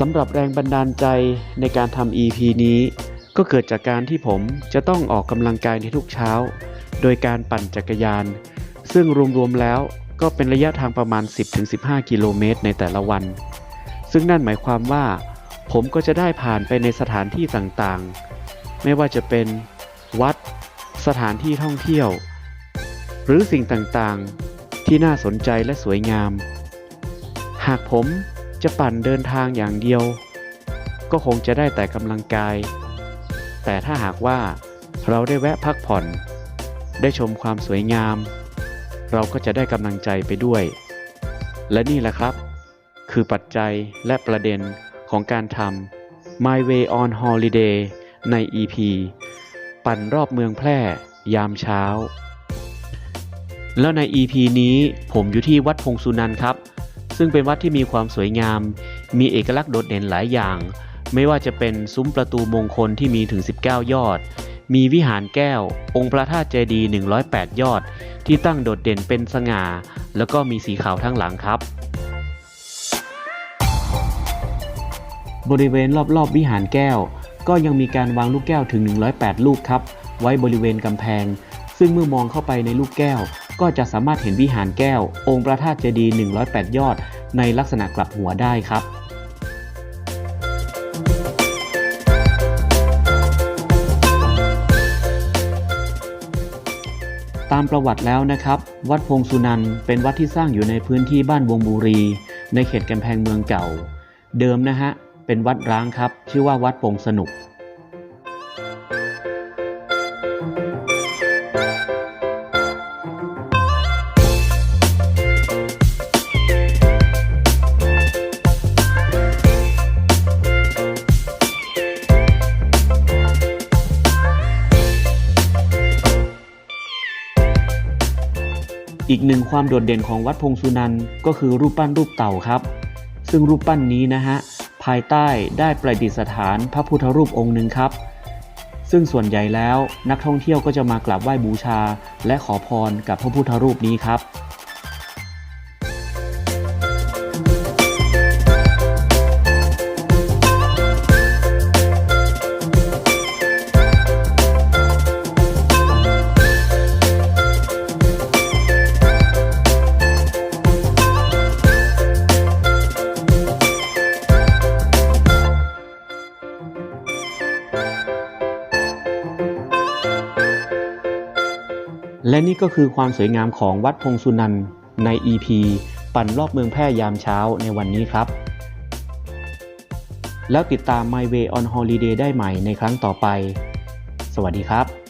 สำหรับแรงบันดาลใจในการทำ EP นี้ ก็เกิดจากการที่ผมจะต้องออกกำลังกายในทุกเช้า โดยการปั่นจักรยาน ซึ่งรวมๆแล้วก็เป็นระยะทางประมาณ 10-15 กิโลเมตรในแต่ละวัน ซึ่งนั่นหมายความว่า ผมก็จะได้ผ่านไปในสถานที่ต่างๆ ไม่ว่าจะเป็นวัด สถานที่ท่องเที่ยว หรือสิ่งต่างๆ ที่น่าสนใจและสวยงาม หากผม จะปั่นเดินทางอย่างเดียว ก็คงจะได้แต่กำลังกาย แต่ถ้าหากว่าเราได้แวะพักผ่อน ได้ชมความสวยงาม เราก็จะได้กำลังใจไปด้วย และนี่แหละครับ คือปัจจัยและประเด็นของการทำ My Way on Holiday ใน EP ปั่นรอบเมืองแพร่ยามเช้า แล้วใน EP นี้ผมอยู่ที่วัดพงสุนันครับ ซึ่งเป็นวัดที่มีความสวยงาม มีเอกลักษณ์โดดเด่นหลายอย่าง ไม่ว่าจะเป็นซุ้มประตูมงคลที่มีถึง 19 ยอด มีวิหารแก้ว องค์พระธาตุเจดีย์108 ยอด ที่ตั้งโดดเด่นเป็นสง่า แล้วก็มีสีขาวทั้งหลังครับ บริเวณรอบๆวิหารแก้ว ก็ยังมีการวางลูกแก้วถึง 108 ลูกครับ ไว้บริเวณกำแพง ซึ่งเมื่อมองเข้าไปในลูกแก้ว ก็จะสามารถเห็นวิหารแก้ว องค์พระธาตุเจดีย์108 ยอด ในลักษณะกลับหัวได้ครับตามประวัติแล้วนะครับ วัดพงสุนันเป็นวัดที่สร้างอยู่ในพื้นที่บ้านวงบุรี ในเขตกำแพงเมืองเก่า เดิมนะฮะ เป็นวัดร้างครับ ชื่อว่าวัดปงสนุก อีกหนึ่งความโดดเด่นของวัดพงสุนันก็คือรูปปั้นรูปเต่าครับ ซึ่งรูปปั้นนี้นะฮะภายใต้ได้ประดิษฐานพระพุทธรูปองค์หนึ่งครับ ซึ่งส่วนใหญ่แล้วนักท่องเที่ยวก็จะมากราบไหว้บูชา และขอพรกับพระพุทธรูปนี้ครับ และนี่ก็คือความสวยงามของวัดพงสุนันใน EP ปั่นรอบเมืองแพร่ยามเช้าในวันนี้ครับ แล้วติดตาม My Way on Holiday ได้ใหม่ในครั้งต่อไป สวัสดีครับ